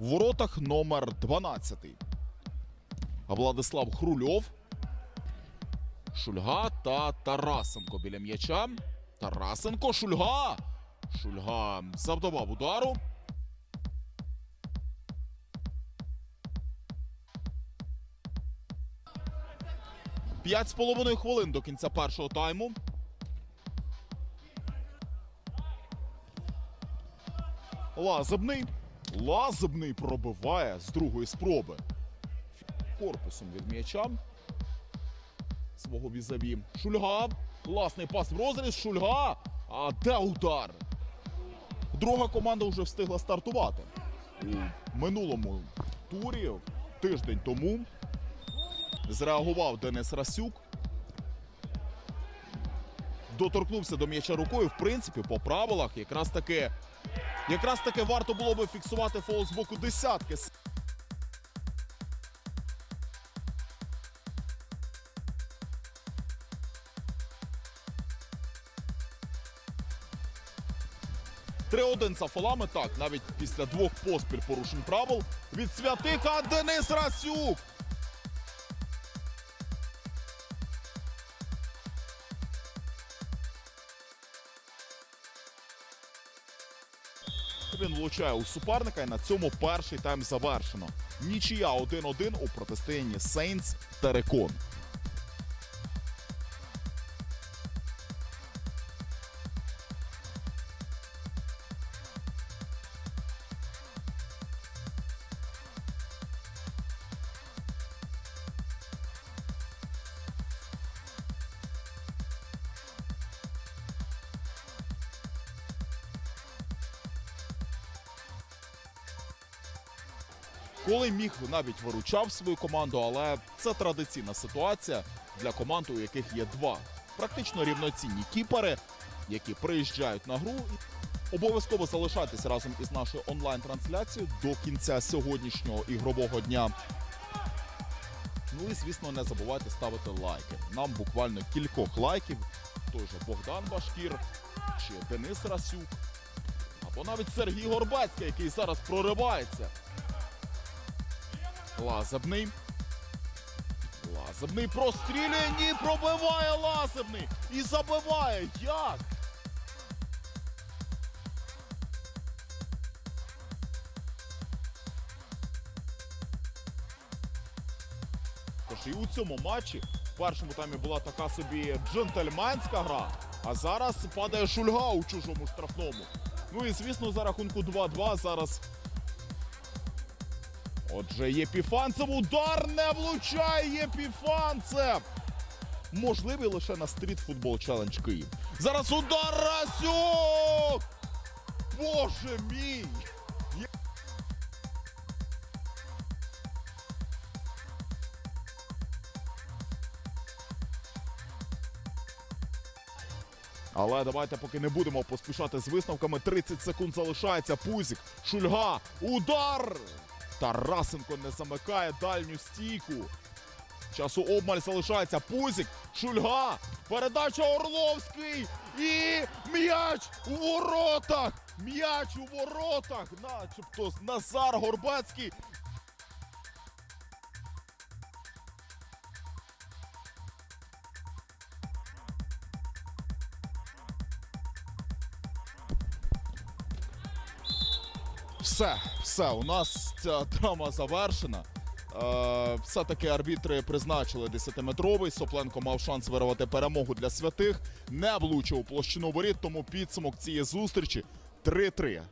В воротах номер 12. Владислав Хрульов. Шульга та Тарасенко біля м'яча. Тарасенко, Шульга. Шульга завдавав удару. П'ять з половиною хвилин до кінця першого тайму. Лазебний. Лазебний пробиває з другої спроби. Корпусом від м'яча. Свого візаві. Шульга. Класний пас в розріз. Шульга. А де удар? Друга команда вже встигла стартувати. У минулому турі, тиждень тому, зреагував Денис Расюк. Доторкнувся до м'яча рукою. В принципі, по правилах, якраз таки Якраз таки варто було би фіксувати фол з боку десятки. Три-один за фолами. Так, навіть після двох поспіль порушень правил від святика Денис Расюк. Він влучає у суперника і на цьому перший тайм завершено. Нічия 1-1 у протистоянні Сейнс та Рекон. Коли міг навіть виручав свою команду, але це традиційна ситуація для команд, у яких є два практично рівноцінні кіпери, які приїжджають на гру. Обов'язково залишайтесь разом із нашою онлайн-трансляцією до кінця сьогоднішнього ігрового дня. Ну і звісно, не забувайте ставити лайки. Нам буквально кількох лайків. Той же Богдан Башкір чи Денис Расюк, або навіть Сергій Горбацький, який зараз проривається. Лазебний. Лазебний прострілює, ні, пробиває Лазебний. І забиває. Як? Тож і у цьому матчі в першому таймі була така собі джентльменська гра, а зараз падає шульга у чужому штрафному. Ну і звісно, за рахунку 2-2 зараз Отже, Єпіфанцев удар не влучає Єпіфанцев. Можливий лише на стріт футбол челендж Київ. Зараз удар Расюк! Боже мій! Але давайте поки не будемо поспішати з висновками. 30 секунд залишається. Пузік, Шульга, удар! Тарасенко не замикає дальню стійку. Часу обмаль залишається. Пузік, Шульга, передача Орловський і м'яч у воротах! М'яч у воротах! Начебто Назар Горбацький. Все, все, у нас ця драма завершена. Е, все-таки арбітри призначили 10-метровий. Сопленко мав шанс вирвати перемогу для святих. Не влучив площину воріт, тому підсумок цієї зустрічі 3-3.